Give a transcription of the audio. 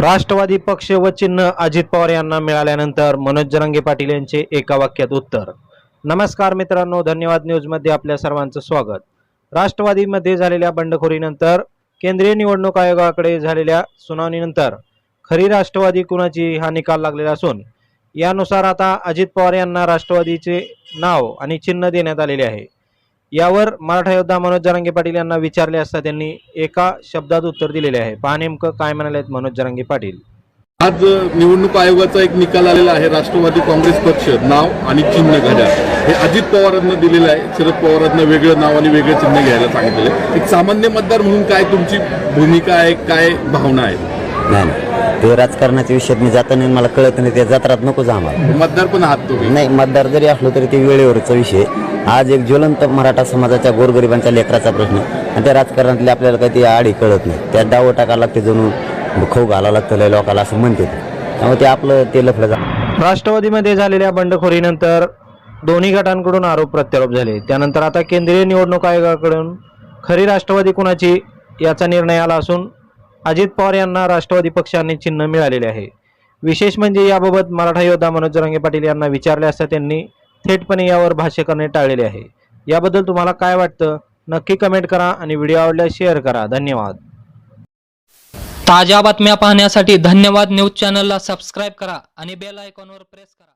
राष्ट्रवादी पक्ष व चिन्ह अजित पवार यांना मिळाल्यानंतर मनोज जरांगे पाटील यांचे एका वाक्यात उत्तर. नमस्कार मित्रांनो धन्यवाद न्यूजमध्ये आपल्या सर्वांचं स्वागत. राष्ट्रवादीमध्ये झालेल्या बंडखोरीनंतर केंद्रीय निवडणूक आयोगाकडे झालेल्या सुनावणीनंतर खरी राष्ट्रवादी कुणाची हा निकाल लागलेला असून यानुसार आता अजित पवार यांना राष्ट्रवादीचे नाव आणि चिन्ह देण्यात आलेले आहे. यावर मराठा योद्धा मनोज जरांगे पाटील यांना विचारले असता त्यांनी एका शब्दात उत्तर दिलेले आहे. पहा नेमकं काय म्हणाले आहेत मनोज जरांगे पाटील. आज निवडणूक आयोगाचा एक निकाल आलेला आहे. राष्ट्रवादी काँग्रेस पक्ष नाव आणि चिन्ह घड्याळ. हे अजित पवारांना दिलेलं आहे. शरद पवारांना वेगळं नाव आणि वेगळं चिन्ह घ्यायला सांगितलेलं आहे. एक सामान्य मतदार म्हणून काय तुमची भूमिका आहे काय भावना आहे? नाही नाही. ते राजकारणाच्या विषयात मी जाता नाही मला कळत नाही त्या जत्रात नकोच आम्हाला. मतदार पण आहात तुम्ही? नाही मतदार जरी असलो तरी ते वेळेवरचा विषय. आज एक ज्वलंत मराठा समाजाच्या गोरगरिबांच्या लेकराचा प्रश्न. आणि त्या राजकारणातले आपल्याला काही ती आडी कळत नाही. त्यात डावं टाकावं लागते जणू खाऊ घालावं लागतं लय लोकाला असं म्हणते त्यामुळे ते आपलं ते लफलं जा राष्ट्रवादीमध्ये झालेल्या बंडखोरीनंतर दोन्ही गटांकडून आरोप प्रत्यारोप झाले. त्यानंतर आता केंद्रीय निवडणूक आयोगाकडून खरी राष्ट्रवादी कुणाची याचा निर्णय आला असून अजित पवार यांना राष्ट्रवादी पक्षाने चिन्ह मिळालेले आहे. विशेष म्हणजे याबाबत मराठा योद्धा मनोज रंगे पाटील यांना विचारले असता त्यांनी थेटपणे यावर भाष्य करणे टाळलेले आहे. याबद्दल तुम्हाला काय वाटतं? नक्की कमेंट करा आणि व्हिडिओ आवडल्यास शेअर करा. धन्यवाद. ताज्या बातम्या पाहण्यासाठी धन्यवाद न्यूज चॅनलला सबस्क्राईब करा आणि बेल आयकॉनवर प्रेस करा.